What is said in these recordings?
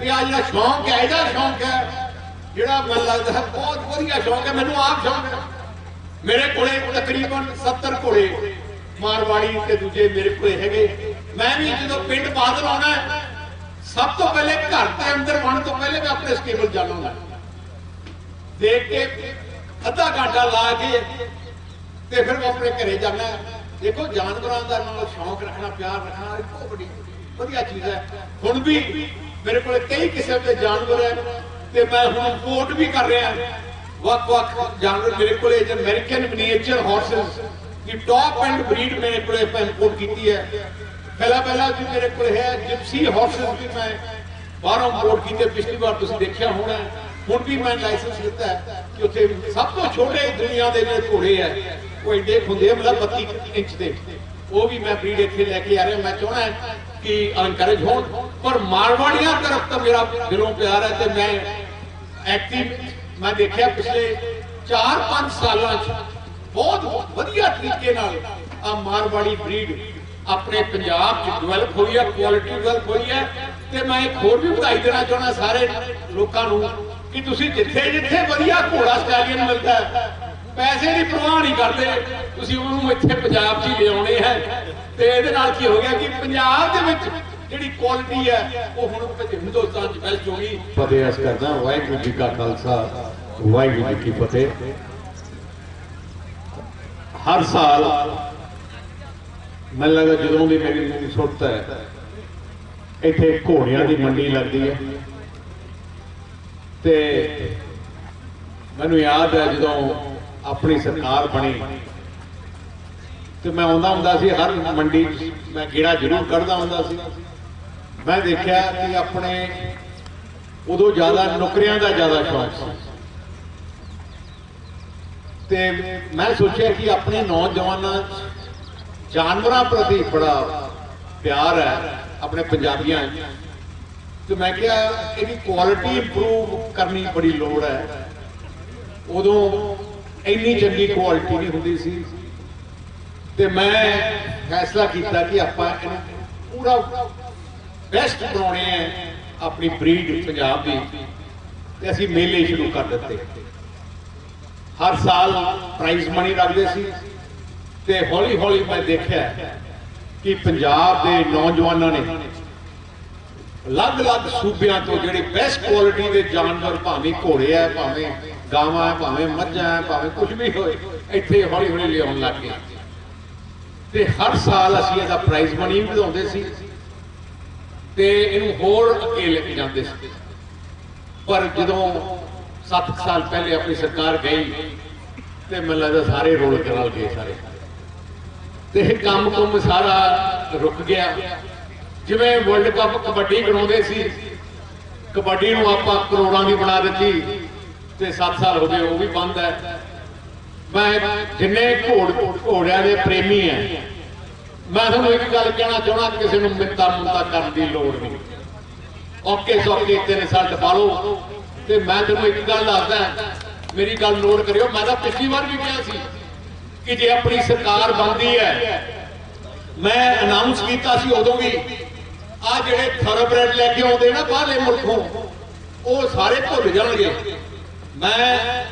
ਕਿ ਆ ਜਿਹੜਾ ਸ਼ੌਂਕ ਹੈ, ਇਹਦਾ ਸ਼ੌਂਕ ਹੈ। ਜਿਹੜਾ ਮੈਨੂੰ ਲੱਗਦਾ ਹੈ, ਬਹੁਤ ਵਧੀਆ ਸ਼ੌਂਕ ਹੈ, ਮੈਨੂੰ ਆਪ ਸ਼ੌਂਕ ਹੈ। ਮੇਰੇ ਕੋਲੇ ਤਕਰੀਬਨ 70 ਘੋੜੇ ਮਾਰਵਾੜੀ ਤੇ ਦੂਜੇ ਮੇਰੇ ਕੋਲੇ ਹੈਗੇ। ਮੈਂ ਵੀ ਜਦੋਂ ਪਿੰਡ ਬਾਦਲ ਆਉਣਾ ਸਭ ਤੋਂ ਪਹਿਲੇ ਘਰ ਦੇ ਅੰਦਰ ਵੜਨ ਤੋਂ ਪਹਿਲੇ ਮੈਂ ਆਪਣੇ ਸਟੇਬਲ ਜਾਣਾਂਗਾ ਦੇਖ ਕੇ ਅੱਧਾ ਘੰਟਾ ਲਾ ਕੇ ਤੇ ਫਿਰ ਮੈਂ ਆਪਣੇ ਘਰੇ ਜਾਣਾ ਦੇਖੋ, ਜਾਨਵਰਾਂ ਦਾ ਨਾਲ ਸ਼ੌਂਕ ਰੱਖਣਾ, ਪਿਆਰ ਰੱਖਣਾ, ਇਹ ਬਹੁਤ ਵੱਡੀ ਵਧੀਆ ਚੀਜ਼ ਹੈ। ਹੁਣ ਵੀ ਮੇਰੇ ਕੋਲ ਕਈ ਕਿਸਮ ਦੇ ਜਾਨਵਰ ਹੈ ਤੇ ਮੈਂ ਹੁਣ ਇੰਪੋਰਟ ਵੀ ਕਰ ਰਿਹਾ। ਵੱਖ-ਵੱਖ ਜਾਨਵਰ ਮੇਰੇ ਕੋਲੇ ਜੇ ਅਮਰੀਕਨ ਮਿਨੀਏਚਰ ਹਾਰਸਸ ਦੀ ਟੌਪ ਐਂਡ ਬਰੀਡ ਮੇਰੇ ਕੋਲੇ ਮੈਂ ਇੰਪੋਰਟ ਕੀਤੀ ਹੈ। ਪਹਿਲਾ ਪਹਿਲਾ ਜੀ ਮੇਰੇ ਕੋਲ ਹੈ ਜਿਪਸੀ ਹਾਰਸਸ ਵੀ ਮੈਂ ਬਾਹਰੋਂ ਇੰਪੋਰਟ ਕੀਤੇ, ਪਿਛਲੀ ਵਾਰ ਤੁਸੀਂ ਦੇਖਿਆ ਹੋਣਾ। ਹੁਣ ਵੀ ਮੈਂ ਲਾਇਸੈਂਸ ਲਿੱਤਾ ਹੈ ਕਿ ਉੱਥੇ ਸਭ ਤੋਂ ਛੋਟੇ ਦੁਨੀਆ ਦੇ ਜਿਹੜੇ ਘੋੜੇ ਹੈ, ਉਹ ਐਡੇ ਕੁ ਹੁੰਦੇ ਮਤਲਬ 32 ਇੰਚ ਦੇ। ਉਹ ਵੀ ਮੈਂ ਬਰੀਡ ਇੱਥੇ ਲੈ ਕੇ ਆ ਰਿਹਾ, ਮੈਂ ਚਾਹਣਾ ਕਿ ਅਨਕਰੇਜ ਹੋਣ। ਪਰ ਮਾਰਵਾੜੀਆਂ ਤਰਫ ਤਾਂ ਮੇਰਾ ਦਿਲੋਂ ਪਿਆਰ ਹੈ ਤੇ ਮੈਂ ਐਕਟਿਵ ਮੈਂ ਦੇਖਿਆ ਪਿਛਲੇ 4-5 ਸਾਲਾਂ 'ਚ ਬਹੁਤ ਵਧੀਆ ਤਰੀਕੇ ਨਾਲ ਆ ਮਾਰਵਾੜੀ ਬਰੀਡ ਆਪਣੇ ਪੰਜਾਬ 'ਚ ਡਿਵੈਲਪ ਹੋਈ ਹੈ ਕੁਆਲਿਟੀ ਡਿਵੈਲਪ ਹੋਈ ਹੈ ਤੇ ਮੈਂ ਇੱਕ ਹੋਰ ਵੀ ਵਧਾਈ ਦੇਣਾ ਚਾਹੁੰਦਾ ਸਾਰੇ ਲੋਕਾਂ ਨੂੰ ਕਿ ਤੁਸੀਂ ਜਿੱਥੇ ਜਿੱਥੇ ਵਧੀਆ ਘੋੜਾ ਸਟਾਲੀਅਨ ਮਿਲਦਾ ਹੈ ਪੈਸੇ ਦੀ ਪਰਵਾਹ ਨਹੀਂ ਕਰਦੇ। ਤੁਸੀਂ ਉਹਨੂੰ ਇੱਥੇ ਪੰਜਾਬ 'ਚ ਹੀ ਲਿਆਉਣੇ ਹੈ। ਤੇ ਇਹਦੇ ਨਾਲ ਕੀ ਹੋ ਗਿਆ ਕਿ ਪੰਜਾਬ ਦੇ ਵਿੱਚ ਜਿਹੜੀ ਕੁਆਲਿਟੀ ਹੈ, ਉਹ ਹੁਣ ਹਿੰਦੁਸਤਾਨ 'ਚ ਬੈਸਟ ਹੋ ਫਤਿਹ ਅਸ ਕਰਦਾ ਵਾਹਿਗੁਰੂ ਜੀ ਕਾ ਖਾਲਸਾ, ਵਾਹਿਗੁਰੂ ਜੀ ਕੀ ਫਤਿਹ। ਹਰ ਸਾਲ ਮੈਨੂੰ ਲੱਗਦਾ ਜਦੋਂ ਵੀ ਮੇਰੀ ਮੂਵੀ ਸੁੱਟਦਾ ਹੈ, ਇੱਥੇ ਘੋੜਿਆਂ ਦੀ ਮੰਡੀ ਲੱਗਦੀ ਹੈ। ਤੇ ਮੈਨੂੰ ਯਾਦ ਹੈ ਜਦੋਂ ਆਪਣੀ ਸਰਕਾਰ ਬਣੀ। ਤੇ ਮੈਂ ਆਉਂਦਾ ਹੁੰਦਾ ਸੀ ਹਰ ਮੰਡੀ ਮੈਂ ਗੇੜਾ ਜ਼ਰੂਰ ਕੱਢਦਾ ਹੁੰਦਾ ਸੀ। ਮੈਂ ਦੇਖਿਆ ਕਿ ਆਪਣੇ ਉਦੋਂ ਜ਼ਿਆਦਾ ਨੌਕਰੀਆਂ ਦਾ ਜ਼ਿਆਦਾ ਸ਼ੌਕ ਸੀ। ਤੇ ਮੈਂ ਸੋਚਿਆ ਕਿ ਆਪਣੇ ਨੌਜਵਾਨਾਂ 'ਚ ਜਾਨਵਰਾਂ ਪ੍ਰਤੀ ਬੜਾ ਪਿਆਰ ਹੈ ਆਪਣੇ ਪੰਜਾਬੀਆਂ 'ਚ। ਤੇ ਮੈਂ ਕਿਹਾ ਇਹਦੀ ਕੁਆਲਿਟੀ ਇੰਪਰੂਵ ਕਰਨੀ ਬੜੀ ਲੋੜ ਹੈ। ਉਦੋਂ ਇੰਨੀ ਚੰਗੀ ਕੁਆਲਿਟੀ ਨਹੀਂ ਹੁੰਦੀ ਸੀ। ਤੇ ਮੈਂ ਫੈਸਲਾ ਕੀਤਾ ਕਿ ਆਪਾਂ ਇਹਨੂੰ ਪੂਰਾ ਬੈਸਟ ਬਣਾਉਣੇ ਹੈ ਆਪਣੀ ਬਰੀਡ ਪੰਜਾਬ ਦੀ। ਤੇ ਅਸੀਂ ਮੇਲੇ ਸ਼ੁਰੂ ਕਰ ਦਿੱਤੇ। ਹਰ ਸਾਲ ਪ੍ਰਾਈਜ਼ ਮਨੀ ਰੱਖਦੇ ਸੀ। ਤੇ ਹੌਲੀ ਹੌਲੀ ਮੈਂ ਦੇਖਿਆ ਕਿ ਪੰਜਾਬ ਦੇ ਨੌਜਵਾਨਾਂ ਨੇ ਅਲੱਗ-ਅਲੱਗ ਸੂਬਿਆਂ ਤੋਂ ਜਿਹੜੇ ਬੈਸਟ ਕੁਆਲਿਟੀ ਦੇ ਜਾਨਵਰ ਭਾਵੇਂ ਘੋੜੇ ਆ, ਭਾਵੇਂ ਗਾਵਾਂ ਆ, ਭਾਵੇਂ ਮੱਝਾਂ ਆ, ਭਾਵੇਂ ਕੁਝ ਵੀ ਹੋਏ, ਇੱਥੇ ਹੌਲੀ ਹੌਲੀ ਲਿਆਉਣ ਲੱਗ ਗਏ। ਤੇ ਹਰ ਸਾਲ ਅਸੀਂ ਇਹਦਾ ਪ੍ਰਾਈਜ਼ ਮਨੀ ਵਧਾਉਂਦੇ ਸੀ ਤੇ ਇਹਨੂੰ ਹੋਰ ਅੱਗੇ ਲੈ ਕੇ ਜਾਂਦੇ ਸੀ। ਪਰ ਜਦੋਂ 7 ਸਾਲ ਪਹਿਲੇ ਆਪਣੀ ਸਰਕਾਰ ਗਈ ਤੇ ਮੈਨੂੰ ਲੱਗਦਾ ਸਾਰੇ ਰੋਲ ਕੇ ਗਏ ਸਾਰੇ। ਤੇ ਇਹ ਕੰਮ ਕੁੰਮ ਸਾਰਾ ਰੁਕ ਗਿਆ। ਜਿਵੇਂ ਵਰਲਡ ਕੱਪ ਕਬੱਡੀ ਕਰਾਉਂਦੇ ਸੀ, ਕਬੱਡੀ ਨੂੰ ਆਪਾਂ ਕਰੋੜਾਂ ਦੀ ਬਣਾ ਦਿੱਤੀ ਤੇ 7 ਸਾਲ ਹੋ ਗਏ, ਉਹ ਵੀ ਬੰਦ ਹੈ। ਮੈਂ ਜਿੰਨੇ ਘੋੜ, ਘੋੜਿਆਂ ਦੇ ਪ੍ਰੇਮੀ ਹੈ ਮੈਂ ਤੁਹਾਨੂੰ ਇੱਕ ਗੱਲ ਕਹਿਣਾ ਚਾਹਣਾ ਕਿਸੇ ਨੂੰ ਮਿੰਤਾ ਮੁੰਤਾ ਕਰਨ ਦੀ ਲੋੜ ਨਹੀਂ। ਓਕੇ ਸੋਕੇ ਤੇਰੇ ਰਿਜ਼ਲਟ ਪਾ ਲਓ। ਤੇ ਮੈਂ ਤੁਹਾਨੂੰ ਇੱਕ ਗੱਲ ਦੱਸਦਾ, ਮੇਰੀ ਗੱਲ ਨੋਟ ਕਰਿਓ, ਮੈਂ ਤਾਂ ਪਿਛਲੀ ਵਾਰ ਵੀ ਕਿਹਾ ਸੀ ਕਿ ਜੇ ਆਪਣੀ ਸਰਕਾਰ ਬਣਦੀ ਹੈ, ਮੈਂ ਅਨਾਉਂਸ ਕੀਤਾ ਸੀ ਉਦੋਂ ਵੀ ਆ ਜਿਹੜੇ ਥਰਬਰੈਡ ਲੈ ਕੇ ਆਉਂਦੇ ਨਾ ਬਾਹਰਲੇ ਮੁਲਕੋਂ, ਉਹ ਸਾਰੇ ਭੁੱਲ ਜਾਣਗੇ। ਮੈਂ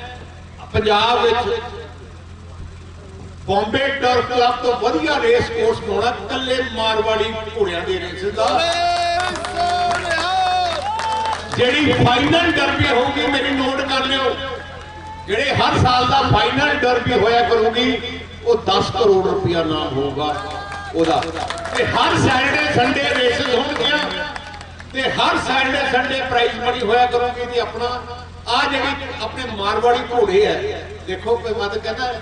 ਪੰਜਾਬ ਵਿੱਚ ਬੰਬੇ ਟਰਫ ਕਲੱਬ ਤੋਂ ਵਧੀਆ ਰੇਸ ਕੋਰਸ ਬਣਾਉਣਾ ਕੱਲੇ ਮਾਰਵਾੜੀ ਘੋੜਿਆਂ ਦੇ ਰੇਸ ਦਾ। ਜਿਹੜੀ ਫਾਈਨਲ ਡਰਬੀ ਹੋਊਗੀ ਮੇਰੀ ਨੋਟ ਕਰ ਲਿਓ। ਜਿਹੜੇ ਹਰ ਸਾਲ ਦਾ ਫਾਈਨਲ ਡਰਬੀ ਹੋਇਆ ਕਰੂਗੀ, ਉਹ 10 ਕਰੋੜ ਰੁਪਇਆ ਨਾਮ ਹੋਊਗਾ ਉਹਦਾ। ਤੇ ਹਰ ਸੈਟਰਡੇ ਸੰਡੇ ਤੇ ਹਰ ਸੈਟਰਡੇ ਸੰਡੇ ਪ੍ਰਾਈਜ਼ ਮਨੀ ਹੋਇਆ ਕਰੂਗੀ ਤੇ ਆਪਣਾ। ਆ ਜਿਹੜੀ ਆਪਣੇ ਮਾਰਵਾੜੀ ਘੋੜੇ ਆ ਦੇਖੋ ਕੋਈ ਮਤ ਕਹਿੰਦਾ,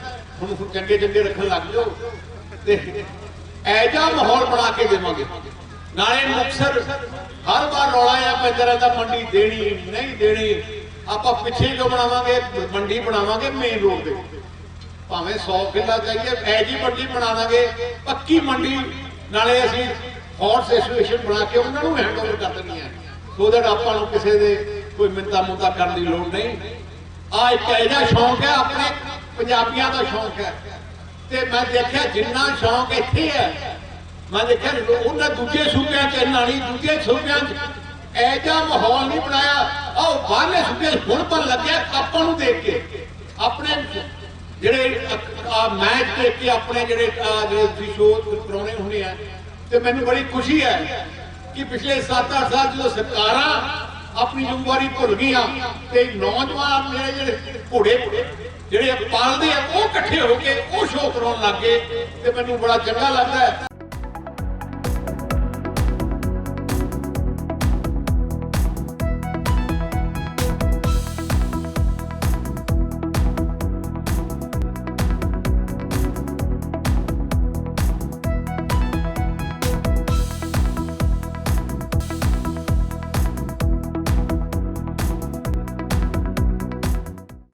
ਹੁਣ ਚੰਗੇ ਚੰਗੇ ਰੱਖਣ ਲੱਗ ਜਾਓ। ਤੇ ਐਜਾ ਮਾਹੌਲ ਬਣਾ ਕੇ ਦੇਵਾਂਗੇ। ਨਾਲੇ ਮੁਕਸਰ ਹਰ ਵਾਰ ਰੌਲਾ ਆ ਪੈਂਦਾ ਦਾ ਮੰਡੀ ਦੇਣੀ, ਨਹੀਂ ਦੇਣੀ। ਆਪਾਂ ਪਿੱਛੇ ਕਿਉਂ ਬਣਾਵਾਂਗੇ, ਮੰਡੀ ਬਣਾਵਾਂਗੇ ਮੇਨ ਰੋਡ ਤੇ। ਭਾਵੇਂ 100 ਕਿੱਲਾ ਚਾਹੀਏ ਐਜੀ ਮੰਡੀ ਬਣਾਵਾਂਗੇ ਪੱਕੀ ਮੰਡੀ। ਨਾਲੇ ਅਸੀਂ ਹੌਰਸ ਐਸੋਸੀਏਸ਼ਨ ਬਣਾ ਕੇ ਉਹਨਾਂ ਨੂੰ ਹੈਂਡਓਵਰ ਕਰ ਦਿੰਦੇ ਆ ਸੋ ਦੈਟ ਆਪਾਂ ਨੂੰ ਕਿਸੇ ਦੇ ਕੋਈ ਮਿੰਤਾ ਮੁੰਤਾ ਕਰਨ ਦੀ ਲੋੜ ਨਹੀਂ। ਆ ਇੱਕ ਇਹਦਾ ਸ਼ੌਂਕ ਹੈ, ਆਪਣੇ ਪੰਜਾਬੀਆਂ ਦਾ ਸ਼ੌਂਕ ਹੈ। ਤੇ ਮੈਂ ਦੇਖਿਆ ਜਿੰਨਾ ਸ਼ੌਂਕ ਇੱਥੇ ਹੈ, ਮੈਂ ਦੇਖਿਆ ਉਹਨਾਂ ਦੂਜੇ ਸੂਬਿਆਂ ਚ ਇੰਨਾ ਨਹੀਂ ਦੂਜੇ ਸੂਬਿਆਂ ਚ ਐਜਾ ਮਾਹੌਲ ਨਹੀਂ ਬਣਾਇਆ। ਆਹ ਬਾਹਰਲੇ ਸੁੱਕੇ ਹੁਣ ਬਣ ਲੱਗਿਆ ਆਪਾਂ ਨੂੰ ਦੇਖ ਕੇ। ਆਪਣੇ ਜਿਹੜੇ ਮੈਚ ਦੇਖ ਕੇ ਆਪਣੇ ਜਿਹੜੇ ਜਿਹੜੇ ਸ਼ੋਅ ਕਰਾਉਣੇ ਹੁੰਦੇ ਆ ਤੇ ਮੈਨੂੰ ਬੜੀ ਖੁਸ਼ੀ ਹੈ ਕਿ ਪਿਛਲੇ 7-8 ਸਾਲ ਜਦੋਂ ਸਰਕਾਰਾਂ ਆਪਣੀ ਜ਼ਿੰਮੇਵਾਰੀ ਭੁੱਲ ਗਈਆਂ ਤੇ ਨੌਜਵਾਨ ਮੇਰੇ ਜਿਹੜੇ ਘੋੜੇ, ਜਿਹੜੇ ਪਾਲਦੇ ਆ, ਉਹ ਇਕੱਠੇ ਹੋ ਕੇ ਉਹ ਸ਼ੋਅ ਕਰਾਉਣ ਲੱਗ ਗਏ ਤੇ ਮੈਨੂੰ ਬੜਾ ਚੰਗਾ ਲੱਗਦਾ ਹੈ।